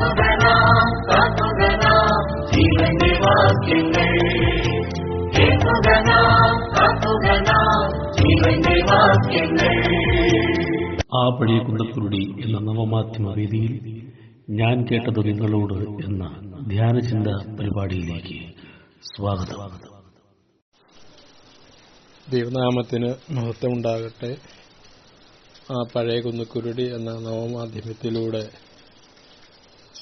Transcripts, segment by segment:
ആ പഴയ കുണ്ടക്കുരുടി എന്ന നവമാധ്യമ വേദിയിൽ ഞാൻ കേട്ടത് നിങ്ങളോട് എന്ന ധ്യാനചിന്ത പരിപാടിയിലേക്ക് സ്വാഗതം. ദൈവനാമത്തിന് മഹത്വമുണ്ടാകട്ടെ. ആ പഴയ കുന്നക്കുരുടി എന്ന നവമാധ്യമത്തിലൂടെ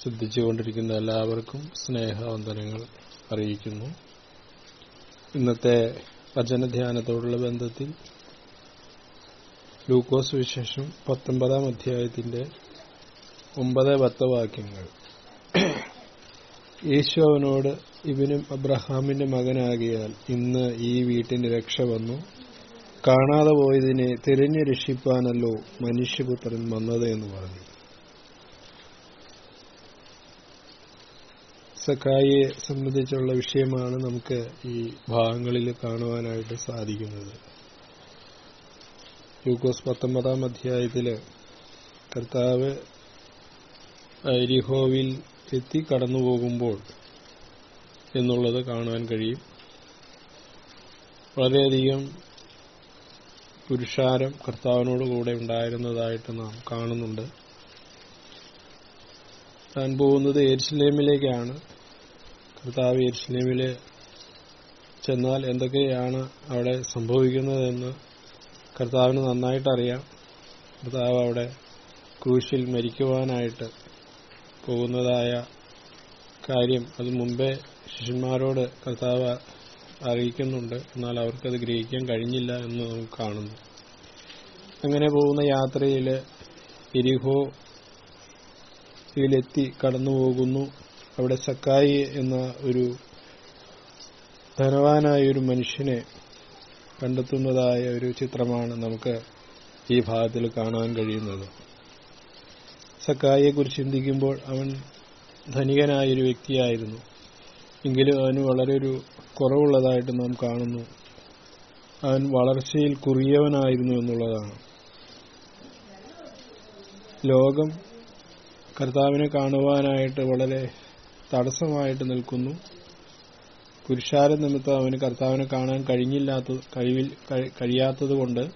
ശ്രദ്ധിച്ചുകൊണ്ടിരിക്കുന്ന എല്ലാവർക്കും സ്നേഹവന്ദനങ്ങൾ അറിയിക്കുന്നു. ഇന്നത്തെ വചനധ്യാനത്തോടുള്ള ബന്ധത്തിൽ ലൂക്കോസ് വിശേഷം പത്തൊമ്പതാം അധ്യായത്തിന്റെ ഒമ്പത് പത്ത് വാക്യങ്ങൾ യേശു അവനോട് ഇവനും അബ്രഹാമിന്റെ മകനാകിയാൽ ഇന്ന് ഈ വീട്ടിന് രക്ഷ വന്നു. കാണാതെ പോയതിനെ തിരഞ്ഞു രക്ഷിപ്പാനല്ലോ മനുഷ്യപുത്രൻ വന്നത് എന്ന് പറഞ്ഞു. സക്കായിയെ സംബന്ധിച്ചുള്ള വിഷയമാണ് നമുക്ക് ഈ ഭാഗങ്ങളിൽ കാണുവാനായിട്ട് സാധിക്കുന്നത്. യൂക്കോസ് പത്തൊമ്പതാം അധ്യായത്തിൽ കർത്താവ് എരിഹോവിൽ എത്തി കടന്നു പോകുമ്പോൾ എന്നുള്ളത് കാണുവാൻ കഴിയും. വളരെയധികം പുരുഷാരം കർത്താവിനോട് കൂടെ ഉണ്ടായിരുന്നതായിട്ട് നാം കാണുന്നുണ്ട്. താൻ പോകുന്നത് എരുസലേമിലേക്കാണ് കർത്താവ് എരുസലേമിൽ ചെന്നാൽ എന്തൊക്കെയാണ് അവിടെ സംഭവിക്കുന്നതെന്ന് കർത്താവിന് നന്നായിട്ട് അറിയാം കർത്താവ് അവിടെ ക്രൂശിൽ മരിക്കുവാനായിട്ട് പോകുന്നതായ കാര്യം അത് മുമ്പേ ശിഷ്യന്മാരോട് കർത്താവ് അറിയിക്കുന്നുണ്ട്. എന്നാൽ അവർക്കത് ഗ്രഹിക്കാൻ കഴിഞ്ഞില്ല എന്ന് നമുക്ക് കാണുന്നു. അങ്ങനെ പോകുന്ന യാത്രയിൽ എരിഹോ യിലെത്തി കടന്നു പോകുന്നു അവിടെ സക്കായി എന്ന ഒരു ധനവാനായ ഒരു മനുഷ്യനെ കണ്ടെത്തുന്നതായ ഒരു ചിത്രമാണ് നമുക്ക് ഈ ഭാഗത്തിൽ കാണാൻ കഴിയുന്നത്. സക്കായിയെ കുറിച്ച് ചിന്തിക്കുമ്പോൾ അവൻ ധനികനായൊരു വ്യക്തിയായിരുന്നു. എങ്കിലും അവന് വളരെ ഒരു കുറവുള്ളതായിട്ട് നാം കാണുന്നു. അവൻ വളർച്ചയിൽ കുറിയവനായിരുന്നു എന്നുള്ളതാണ്. ലോകം കർത്താവിനെ കാണുവാനായിട്ട് വളരെ തടസ്സമായിട്ട് നിൽക്കുന്നു. പുരുഷാര നിമിത്തം അവന് കർത്താവിനെ കാണാൻ കഴിഞ്ഞില്ലാത്ത കഴിവിൽ കഴിയാത്തതുകൊണ്ട്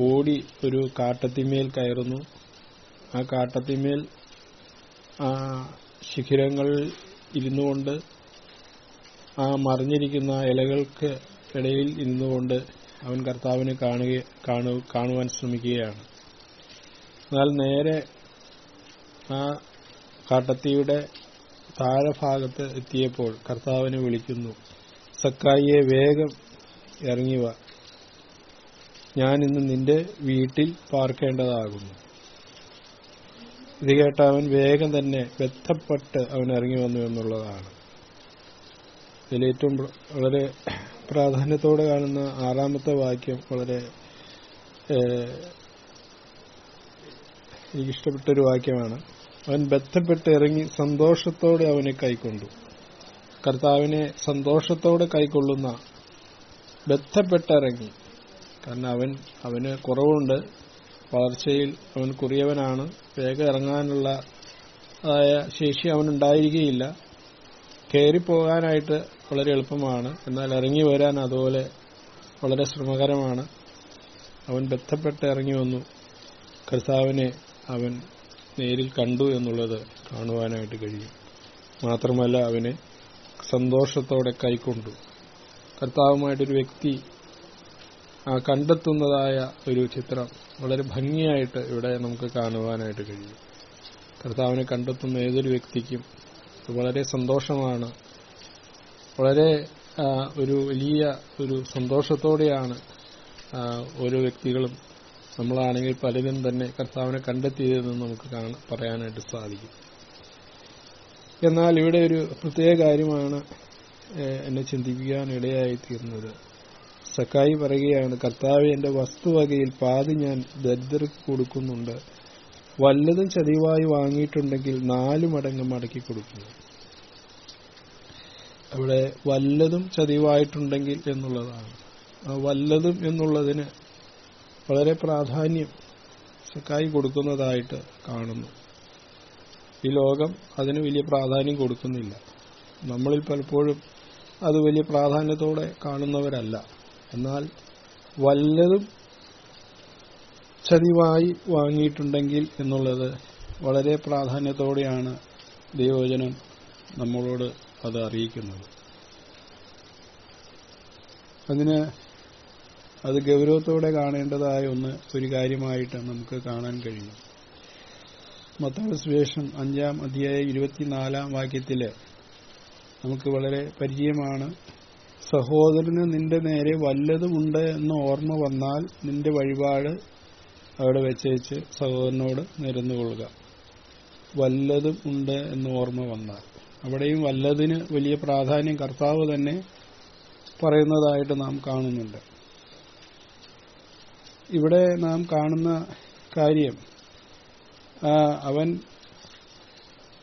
ഓടി ഒരു കാട്ടത്തിമേൽ കയറുന്നു. ആ കാട്ടത്തിമേൽ ആ ശിഖിരങ്ങളിൽ ഇരുന്നുകൊണ്ട് ആ മറിഞ്ഞിരിക്കുന്ന ഇലകൾക്ക് ഇടയിൽ ഇരുന്നുകൊണ്ട് അവൻ കർത്താവിനെ കാണുക കാണു കാണുവാൻ ശ്രമിക്കുകയാണ്. എന്നാൽ നേരെ ആ കാട്ടത്തിയുടെ താഴെഭാഗത്ത് എത്തിയപ്പോൾ കർത്താവിനെ വിളിക്കുന്നു. സക്കായിയെ വേഗം ഇറങ്ങിവ. ഞാൻ ഇന്ന് നിന്റെ വീട്ടിൽ പാർക്കേണ്ടതാകുന്നു. ഇത് കേട്ട അവൻ വേഗം തന്നെ ബന്ധപ്പെട്ട് അവൻ ഇറങ്ങി വന്നു എന്നുള്ളതാണ്. ഇതിലേറ്റവും വളരെ പ്രാധാന്യത്തോടെ കാണുന്ന ആറാമത്തെ വാക്യം വളരെ എനിക്കിഷ്ടപ്പെട്ടൊരു വാക്യമാണ്. അവൻ ബന്ധപ്പെട്ട് ഇറങ്ങി സന്തോഷത്തോടെ അവനെ കൈക്കൊണ്ടു. കർത്താവിനെ സന്തോഷത്തോടെ കൈക്കൊള്ളുന്ന ബന്ധപ്പെട്ടിറങ്ങി കാരണം അവൻ അവന് കുറവുണ്ട്. വളർച്ചയിൽ അവൻ കുറിയവനാണ്. വേഗം ഇറങ്ങാനുള്ള ആയ ശേഷി അവനുണ്ടായിരിക്കുകയില്ല. കയറിപ്പോകാനായിട്ട് വളരെ എളുപ്പമാണ്. എന്നാൽ ഇറങ്ങി വരാൻ അതുപോലെ വളരെ ശ്രമകരമാണ്. അവൻ ബന്ധപ്പെട്ട് ഇറങ്ങി വന്നു. കർത്താവിനെ അവൻ നേരിൽ കണ്ടു എന്നുള്ളത് കാണുവാനായിട്ട് കഴിയും. മാത്രമല്ല അവനെ സന്തോഷത്തോടെ കൈക്കൊണ്ടു. കർത്താവുമായിട്ടൊരു വ്യക്തി ആ കണ്ടെത്തുന്നതായ ഒരു ചിത്രം വളരെ ഭംഗിയായിട്ട് ഇവിടെ നമുക്ക് കാണുവാനായിട്ട് കഴിയും. കർത്താവിനെ കണ്ടെത്തുന്ന ഏതൊരു വ്യക്തിക്കും വളരെ സന്തോഷമാണ്. വളരെ ഒരു വലിയ ഒരു സന്തോഷത്തോടെയാണ് ഓരോ വ്യക്തികളും നമ്മളാണെങ്കിൽ പലരും തന്നെ കർത്താവിനെ കണ്ടെത്തിയതെന്ന് നമുക്ക് പറയാനായിട്ട് സാധിക്കും. എന്നാൽ ഇവിടെ ഒരു പ്രത്യേക കാര്യമാണ് എന്നെ ചിന്തിപ്പിക്കാൻ ഇടയായി തീർന്നത് സക്കായി പറയുകയാണ് കർത്താവ് എന്റെ വസ്തുവകയിൽ പാതി ഞാൻ ദരിദ്രർക്ക് കൊടുക്കുന്നുണ്ട്. വല്ലതും ചതിവായി വാങ്ങിയിട്ടുണ്ടെങ്കിൽ നാലു മടങ്ങ് മടക്കി കൊടുക്കുന്നു. അവിടെ വല്ലതും ചതിവായിട്ടുണ്ടെങ്കിൽ എന്നുള്ളതാണ്. വല്ലതും എന്നുള്ളതിന് വളരെ പ്രാധാന്യം സക്കായി കൊടുക്കുന്നതായിട്ട് കാണുന്നു. ഈ ലോകം അതിന് വലിയ പ്രാധാന്യം കൊടുക്കുന്നില്ല. നമ്മളിൽ പലപ്പോഴും അത് വലിയ പ്രാധാന്യത്തോടെ കാണുന്നവരല്ല. എന്നാൽ വല്ലതും ചതിവായി വാങ്ങിയിട്ടുണ്ടെങ്കിൽ എന്നുള്ളത് വളരെ പ്രാധാന്യത്തോടെയാണ് ദൈവവചനം നമ്മളോട് അത് അറിയിക്കുന്നത്. അതിന് അത് ഗൗരവത്തോടെ കാണേണ്ടതായ ഒന്ന് ഒരു കാര്യമായിട്ട് നമുക്ക് കാണാൻ കഴിയും. മത്തായ അഞ്ചാം അധ്യായ ഇരുപത്തിനാലാം വാക്യത്തിൽ നമുക്ക് വളരെ പരിചയമാണ്. സഹോദരന് നിന്റെ നേരെ വല്ലതുമുണ്ട് എന്ന് ഓർമ്മ വന്നാൽ നിന്റെ വഴിപാട് അവിടെ വെച്ചേച്ച് സഹോദരനോട് നിരന്നുകൊള്ളുക. വല്ലതും ഉണ്ട് എന്ന് ഓർമ്മ വന്നാൽ. അവിടെയും വല്ലതിന് വലിയ പ്രാധാന്യം കർത്താവ് തന്നെ പറയുന്നതായിട്ട് നാം കാണുന്നുണ്ട്. ഇവിടെ നാം കാണുന്ന കാര്യം അവൻ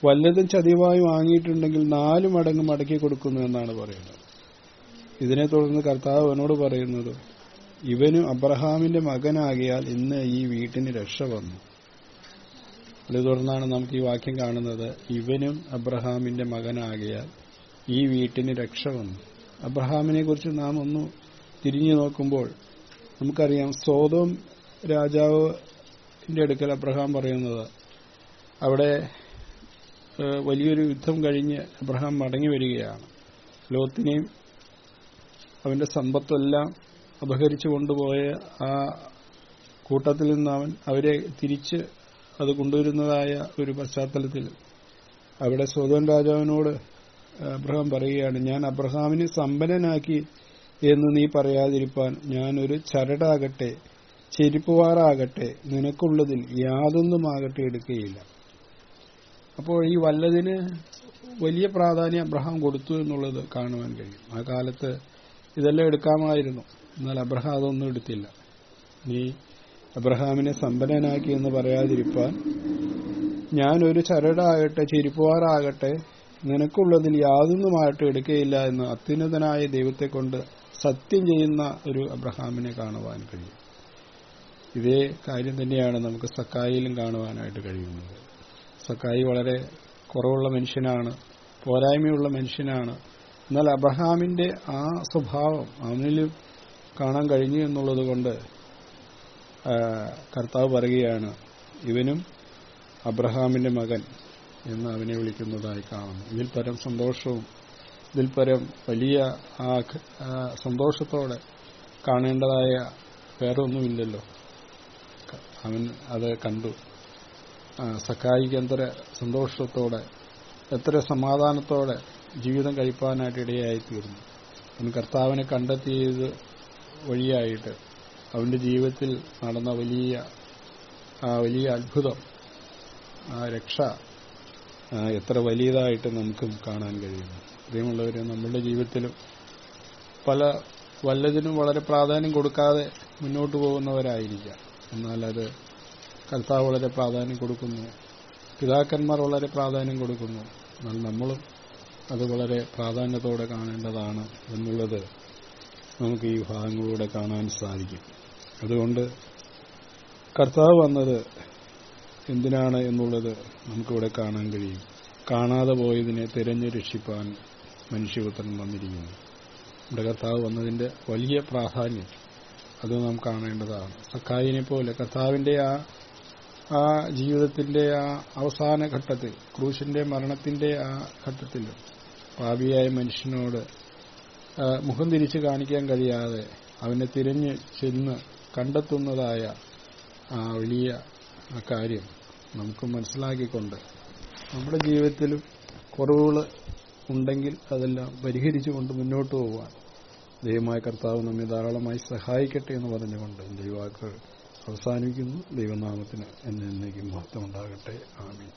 വല്ലതും ചതിവായി വാങ്ങിയിട്ടുണ്ടെങ്കിൽ നാല് മടങ്ങ് മടക്കി കൊടുക്കുന്നു എന്നാണ് പറയുന്നത്. ഇതിനെ തുടർന്ന് കർത്താവ് അവനോട് പറയുന്നത് ഇവനും അബ്രഹാമിന്റെ മകനാകിയാൽ ഇന്ന് ഈ വീട്ടിന് രക്ഷ വന്നു. അത് തുടർന്നാണ് നമുക്ക് ഈ വാക്യം കാണുന്നത് ഇവനും അബ്രഹാമിന്റെ മകനാകിയാൽ ഈ വീട്ടിന് രക്ഷ വന്നു. അബ്രഹാമിനെ കുറിച്ച് നാം ഒന്ന് തിരിഞ്ഞു നോക്കുമ്പോൾ നമുക്കറിയാം സോതോം രാജാവിന്റെ അടുക്കൽ അബ്രഹാം പറയുന്നത്. അവിടെ വലിയൊരു യുദ്ധം കഴിഞ്ഞ് അബ്രഹാം മടങ്ങി വരികയാണ്. ലോത്തിനെയും അവന്റെ സമ്പത്തെല്ലാം അപഹരിച്ചു കൊണ്ടുപോയ ആ കൂട്ടത്തിൽ നിന്ന് അവൻ അവരെ തിരിച്ച് അത് കൊണ്ടുവരുന്നതായ ഒരു പശ്ചാത്തലത്തിൽ അവിടെ സ്വതൻ രാജാവിനോട് അബ്രഹാം പറയുകയാണ് ഞാൻ അബ്രഹാമിനെ സമ്പന്നനാക്കി എന്ന് നീ പറയാതിരിപ്പാൻ ഞാനൊരു ചരടാകട്ടെ ചെരിപ്പുവാറാകട്ടെ നിനക്കുള്ളതിൽ യാതൊന്നും ആകട്ടെ എടുക്കുകയില്ല. അപ്പോൾ ഈ വല്ലതിന് വലിയ പ്രാധാന്യം അബ്രഹാം കൊടുത്തു എന്നുള്ളത് കാണുവാൻ കഴിയും. ആ കാലത്ത് ഇതെല്ലാം എടുക്കാമായിരുന്നു. എന്നാൽ അബ്രഹാം അതൊന്നും എടുത്തില്ല. നീ അബ്രഹാമിനെ സമ്പന്നനാക്കി എന്ന് പറയാതിരിപ്പാൻ ഞാനൊരു ചരടാകട്ടെ ചെരിപ്പുവാറാകട്ടെ നിനക്കുള്ളതിൽ യാതൊന്നുമായിട്ട് എടുക്കുകയില്ല എന്ന് അത്യുന്നതനായ ദൈവത്തെ കൊണ്ട് സത്യം ചെയ്യുന്ന ഒരു അബ്രഹാമിനെ കാണുവാൻ കഴിയും. ഇതേ കാര്യം തന്നെയാണ് നമുക്ക് സക്കായിലും കാണുവാനായിട്ട് കഴിയുന്നത്. സക്കായി വളരെ കുറവുള്ള മനുഷ്യനാണ് പോരായ്മയുള്ള മനുഷ്യനാണ്. എന്നാൽ അബ്രഹാമിന്റെ ആ സ്വഭാവം അവനിൽ കാണാൻ കഴിഞ്ഞു എന്നുള്ളത് കൊണ്ട് കർത്താവ് പറയുകയാണ് ഇവനും അബ്രഹാമിന്റെ മകൻ എന്ന് അവനെ വിളിക്കുന്നതായി കാണുന്നു. ഇതിൽ പരം സന്തോഷവും ഇതിൽ പരം വലിയ ആ സന്തോഷത്തോടെ കാണേണ്ടതായ വേറൊന്നുമില്ലല്ലോ. അവൻ അത് കണ്ടു. എത്ര സന്തോഷത്തോടെ എത്ര സമാധാനത്തോടെ ജീവിതം കഴിപ്പാനായിട്ട് ഇടയായി തീർന്നു അവൻ കർത്താവിനെ കണ്ടെത്തിയത് വഴിയായിട്ട് അവന്റെ ജീവിതത്തിൽ നടന്ന വലിയ ആ വലിയ അത്ഭുതം ആ രക്ഷ എത്ര വലിയതായിട്ട് നമുക്കും കാണാൻ കഴിയുന്നു. പ്രിയമുള്ളവരെ നമ്മളുടെ ജീവിതത്തിലും പല വല്ലതിനും വളരെ പ്രാധാന്യം കൊടുക്കാതെ മുന്നോട്ട് പോകുന്നവരായിരിക്കാം. എന്നാൽ അത് കർത്താവ് വളരെ പ്രാധാന്യം കൊടുക്കുന്നു. പിതാക്കന്മാർ വളരെ പ്രാധാന്യം കൊടുക്കുന്നു. എന്നാൽ നമ്മളും അത് വളരെ പ്രാധാന്യത്തോടെ കാണേണ്ടതാണ് എന്നുള്ളത് നമുക്ക് ഈ ഭാഗങ്ങളിലൂടെ കാണാൻ സാധിക്കും. അതുകൊണ്ട് കർത്താവ് വന്നത് എന്തിനാണ് എന്നുള്ളത് നമുക്കിവിടെ കാണാൻ കഴിയും. കാണാതെ പോയതിനെ തിരഞ്ഞു രക്ഷിപ്പാൻ മനുഷ്യപുത്രൻ വന്നിരിക്കുന്നു. നമ്മുടെ കർത്താവ് വന്നതിന്റെ വലിയ പ്രാധാന്യം അത് നാം കാണേണ്ടതാണ്. സക്കായിനെ പോലെ കർത്താവിന്റെ ആ ആ ജീവിതത്തിന്റെ ആ അവസാന ഘട്ടത്തിൽ ക്രൂശിന്റെ മരണത്തിന്റെ ആ ഘട്ടത്തിൽ പാപിയായ മനുഷ്യനോട് മുഖം തിരിച്ച് കാണിക്കാൻ കഴിയാതെ അവനെ തിരഞ്ഞ് ചെന്ന് കണ്ടെത്തുന്നതായ ആ വലിയ ആ കാര്യം നമുക്ക് മനസ്സിലാക്കിക്കൊണ്ട് നമ്മുടെ ജീവിതത്തിലും കുറവുകൾ ഉണ്ടെങ്കിൽ അതെല്ലാം പരിഹരിച്ചുകൊണ്ട് മുന്നോട്ട് പോകാൻ ദൈവമായ കർത്താവ് നമ്മെ ധാരാളമായി സഹായിക്കട്ടെ എന്ന് പറഞ്ഞുകൊണ്ട് ദൈവാക്കൾ അവസാനിക്കുന്നു ദൈവനാമത്തിന് എന്നേക്കും മഹത്വം ഉണ്ടാകട്ടെ ആമീൻ.